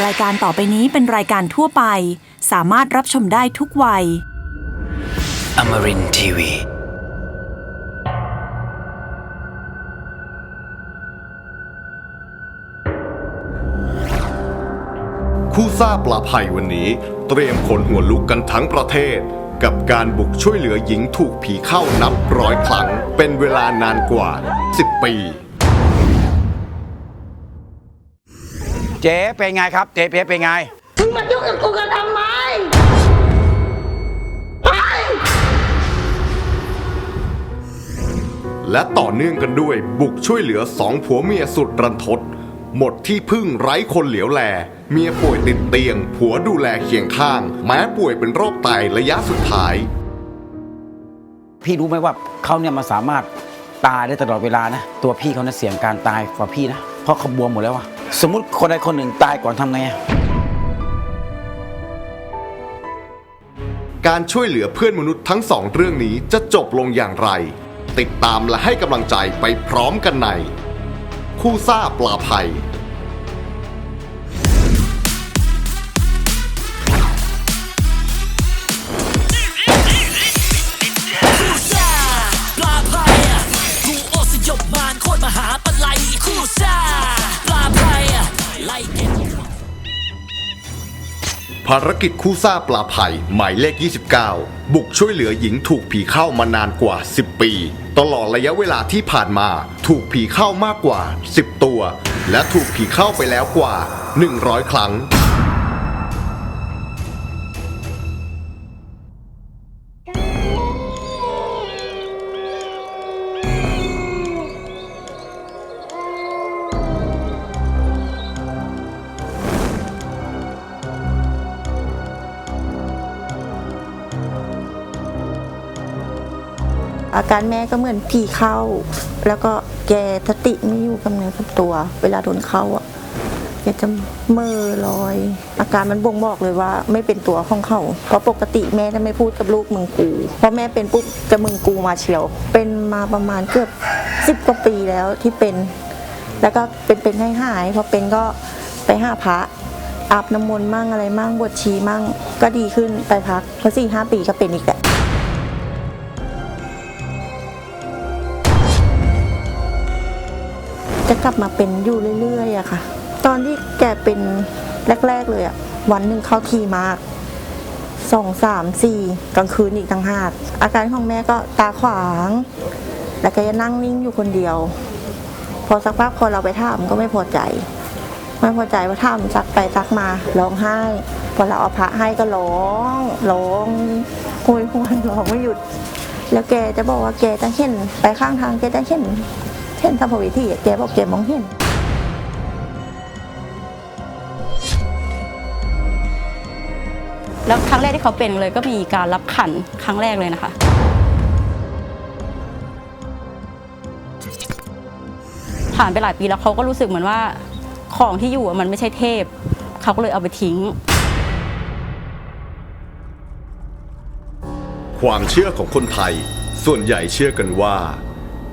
รายการต่อไปนี้เป็นรายการทั่วไป สามารถรับชมได้ทุกวัย Amarin Tiwi. คู่ซ่าปลาภัยวันนี้ เตรียมขนหัวลุกกันทั้งประเทศ กับการบุกช่วยเหลือหญิงถูกผีเข้านับร้อยครั้ง เป็นเวลานานกว่า 10 ปี เจ๊เป็นไงครับ เจ๊เจ๊เป็นไง มึงมายุ่งกับกูกันทำไมไปและต่อเนื่องกันด้วยบุกช่วยเหลือสองผัวเมียสุดรันทด หมดที่พึ่งไร้คนเหลียวแล เมียป่วยติดเตียง ผัวดูแลเคียงข้าง แม้ป่วยเป็นโรคไตระยะสุดท้าย พี่รู้ไหมว่าเขาเนี่ยมาสามารถตายได้ตลอดเวลานะ ตัวพี่เขาเนี่ยเสี่ยงการตายกว่าพี่นะ เพราะเขาบวมหมดแล้วอะ สมมุติคนใดคนหนึ่งตายก่อนทำไงอะการช่วยเหลือเพื่อนมนุษย์ทั้งสองเรื่องนี้จะจบลงอย่างไร ติดตามและให้กำลังใจไปพร้อมกันใน คู่ซ่าปลาภัย ภารกิจคู่ซ่าปลาไผ่หมายเลข 29 บุกช่วยเหลือหญิงถูกผีเข้ามานานกว่า 10 ปี ตลอดระยะเวลาที่ผ่านมา ถูกผีเข้ามากกว่า 10 ตัว และถูกผีเข้าไปแล้วกว่า 100 ครั้ง อาการแม่ก็เหมือนผีเข้า แล้วก็แกสติไม่อยู่กับเนื้อกับตัว เวลาโดนเข้าอะแกจะเมื่อลอย อาการมันบ่งบอกเลยว่า ไม่เป็นตัวของเขา เพราะปกติแม่จะไม่พูดกับลูกมึงกูเพราะแม่เป็นปุ๊บจะมึงกูมาเชียว เป็นมาประมาณเกือบสิบกว่าปีแล้วที่เป็น แล้วก็เป็นเป็นให้หายพอเป็นก็ไปห้าพระอาบน้ำมนต์มั่งอะไรมั่งบวชชีมั่งก็ดีขึ้นไปพักพอสี่ห้าปีก็เป็นอีกแหละ กลับมาเป็นอยู่เรื่อยๆอะค่ะ ตอนที่แกเป็นแรก ๆ เลยอะวันหนึ่งเข้าทีมากสองสามสี่กลางคืนอีกต่างหากอาการของแม่ก็ตาขวาง แล้วแกจะนั่งนิ่งอยู่คนเดียว พอสักพักพอเราไปถามก็ไม่พอใจ ไม่พอใจว่าถามซักไปซักมาร้องไห้ พอเราเอาพระให้ก็ร้องร้องโวยหวนร้องไม่หยุด แล้วแกจะบอกว่าแกจะเห็นไปข้างทางแกจะเห็น เห็นสัมภเวสีอะแกบอกแกมองเห็นแล้วครั้งแรกที่เขาเป็นเลยก็มีการรับขันครั้งแรกเลยนะคะ ผ่านไปหลายปีแล้วเขาก็รู้สึกเหมือนว่าของที่อยู่อะมันไม่ใช่เทพ เขาก็เลยเอาไปทิ้ง ความเชื่อของคนไทย ส่วนใหญ่เชื่อกันว่า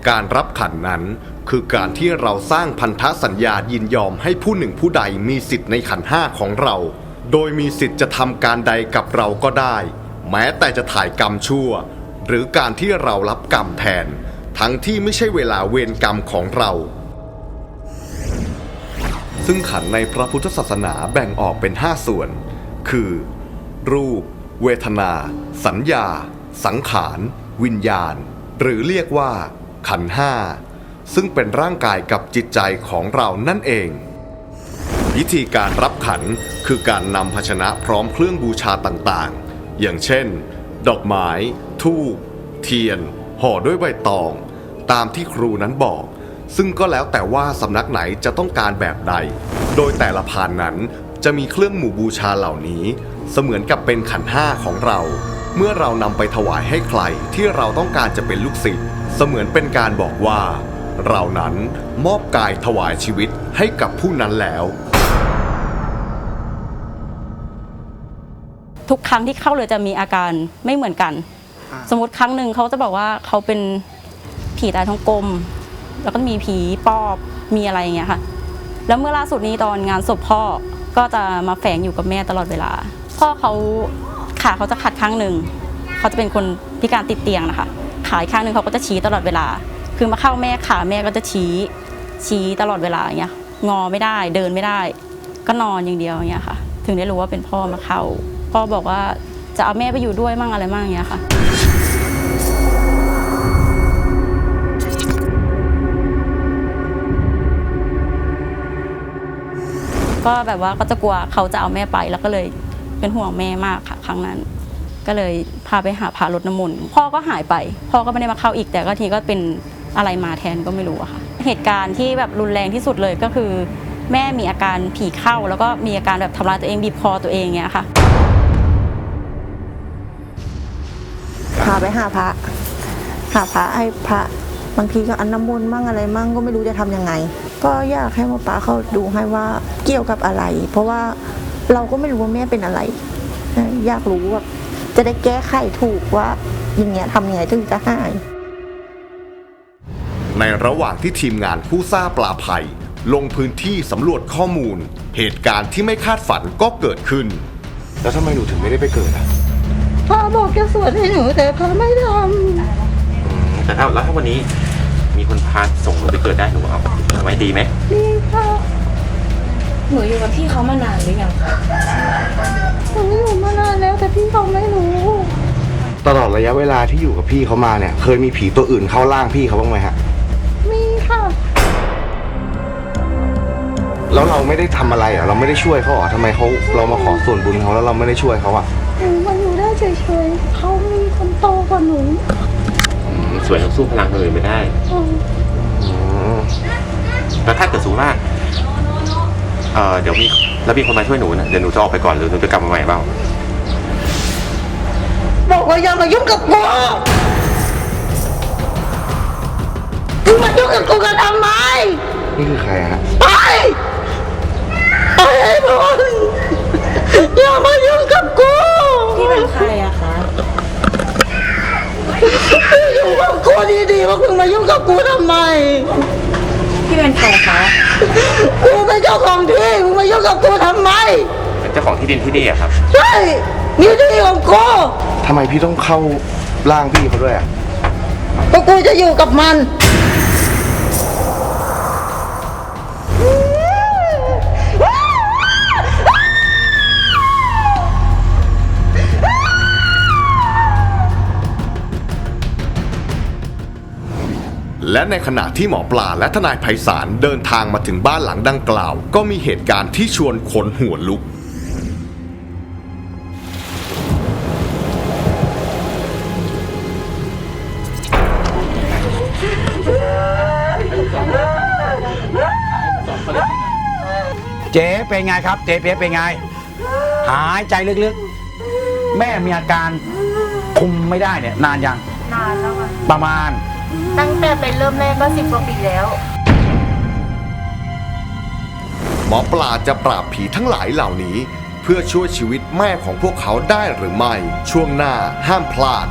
การรับขันนั้น คือการที่เราสร้างพันธสัญญายินยอมให้ผู้หนึ่งผู้ใดมีสิทธิ์ในขันห้าของเรา โดยมีสิทธิ์จะทำการใดกับเราก็ได้ แม้แต่จะถ่ายกรรมชั่ว หรือการที่เรารับกรรมแทน ทั้งที่ไม่ใช่เวลาเวรกรรมของเรา ซึ่งขันในพระพุทธศาสนาแบ่งออกเป็น5ส่วน คือ รูป เวทนา สัญญา สังขาร วิญญาณ หรือเรียกว่า ขันห้าซึ่งเป็นร่างกายกับจิตใจของเรานั่นเอง วิธีการรับขันคือการนำภาชนะพร้อมเครื่องบูชาต่างๆ อย่างเช่น ดอกไม้ทูบเทียน ห่อด้วยใบตอง ตามที่ครูนั้นบอก ซึ่งก็แล้วแต่ว่าสำนักไหนจะต้องการแบบใด โดยแต่ละพานนั้นจะมีเครื่องหมู่บูชาเหล่านี้ เสมือนกับเป็นขันห้าของเรา เมื่อเรานำไปถวายให้ใครที่เราต้องการจะเป็นลูกศิษย์เสมือนเป็นการบอกว่า เรานั้นมอบกายถวายชีวิตให้กับผู้นั้นแล้ว ทุกครั้งที่เข้าเลยจะมีอาการไม่เหมือนกัน สมมติครั้งหนึ่งเขาจะบอกว่าเขาเป็นผีตายท้องกลม แล้วก็มีผีปอบมีอะไรอย่างเงี้ยค่ะ แล้วเมื่อล่าสุดนี้ตอนงานศพพ่อก็ก็จะมาแฝงอยู่กับแม่ตลอดเวลา พ่อเขา ขาเขาจะขัดข้างหนึ่งเขาจะเป็นคนพิการติดเตียงนะคะขาอีกข้างหนึ่งเขาก็จะชี้ตลอดเวลา คือมาเข้าแม่ขาแม่ก็จะชี้ชี้ตลอดเวลาอย่างเงี้ยงอไม่ได้เดินไม่ได้ ก็นอนอย่างเดียวอย่างเงี้ยค่ะ ถึงได้รู้ว่าเป็นพ่อมาเข้าพ่อบอกว่าจะเอาแม่ไปอยู่ด้วยมั่งอะไรมั่งอย่างเงี้ยค่ะก็แบบว่าก็จะกลัวเขาจะเอาแม่ไปแล้วก็เลย เป็นห่วงแม่มากค่ะ ครั้งนั้น ก็เลยพาไปหาพารดน้ำมนต์พ่อก็หายไป พ่อก็ไม่ได้มาเข้าอีกแต่ก็ทีก็เป็นอะไรมาแทนก็ไม่รู้อะค่ะ เหตุการณ์ที่แบบรุนแรงที่สุดเลยก็คือ แม่มีอาการผีเข้า แล้วก็มีอาการแบบทำร้ายตัวเองบีบคอตัวเองเงี้ยค่ะ พาไปหาพระหาพระให้พระบางทีก็อันน้ำมนต์มั่งอะไรมั่งก็ไม่รู้จะทำยังไง ก็อยากให้หมอปลาเขาดูให้ว่าเกี่ยวกับอะไร เพราะว่า เราก็ไม่รู้ว่าแม่เป็นอะไรเอ่ออยากรู้แบบจะได้แก้ไขถูกว่าอย่างเงี้ยทำยังไงถึงจะหาย ในระหว่างที่ทีมงานผู้ซ่าปลาภัย ลงพื้นที่สำรวจข้อมูล เหตุการณ์ที่ไม่คาดฝันก็เกิดขึ้น แล้วทำไมหนูถึงไม่ได้ไปเกิดอะพ่อบอกจะสวดให้หนูแต่พ่อไม่ทแต่ถ้าแล้วถ้าวันนี้มีคนพาส่งหนูไปเกิดได้หนูเอาทำไมดีไหมำนี่ค่ะ หนูอยู่กับพี่เขามานานหรือยังคะหนูอยู่มานานแล้วแต่พี่เขาไม่รู้ ตลอดระยะเวลาที่อยู่กับพี่เขามาเนี่ย เคยมีผีตัวอื่นเข้าร่างพี่เขาบ้างไหมฮะ มีค่ะ แล้วเราไม่ได้ทำอะไรเหรอะเราไม่ได้ช่วยเขาเหรอทำไมเขาเรามาขอส่วนบุญเขาแล้วเราไม่ได้ช่วยเขาอะหนูมาอยู่ได้เฉยๆเขามีคนโตกว่าหนูอืมสวยหนูสู้พลังคนอื่นไม่ได้ อืมแล้วถ้าเกิดสูงมาก เออเดี๋ยวมีแล้วมีคนมาช่วยหนูนะเดี๋ยวหนูจะออกไปก่อนหรือหนูจะกลับมาใหม่เปล่าบอกว่าอย่ามายุ่งกับกูมึงมายุ่งกับกูกันทำไมนี่คือใครฮะไปไปไอ้บอลอย่ามายุ่งกับกูพี่เป็นใครอะคะอยู่กับกูดีๆว่ามึงมายุ่งกับกูทำไม พี่เป็นใครคะ กูเป็นเจ้าของที่มึงมายุ่งกับกูทำไม เป็นเจ้าของที่ดินที่นี่อะครับ ใช่นี่ที่ของกูทำไมพี่ต้องเข้าร่างพี่เขาด้วยอะก็กูจะอยู่กับมัน และในขณะที่หมอปลาและทนายไพศาลเดินทางมาถึงบ้านหลังดังกล่าว ก็มีเหตุการณ์ที่ชวนขนหัวลุก เจ๊เป็นไงครับ เจ๊เปียกเป็นไง หายใจลึกๆ แม่มีอาการคุมไม่ได้เนี่ย นานยังนานแล้วค่ะประมาณ ตั้งแต่เป็นเริ่มแรกก็สิบกว่าปีแล้ว หมอปลาจะปราบผีทั้งหลายเหล่านี้ เพื่อช่วยชีวิตแม่ของพวกเขาได้หรือไม่ ช่วงหน้าห้ามพลาด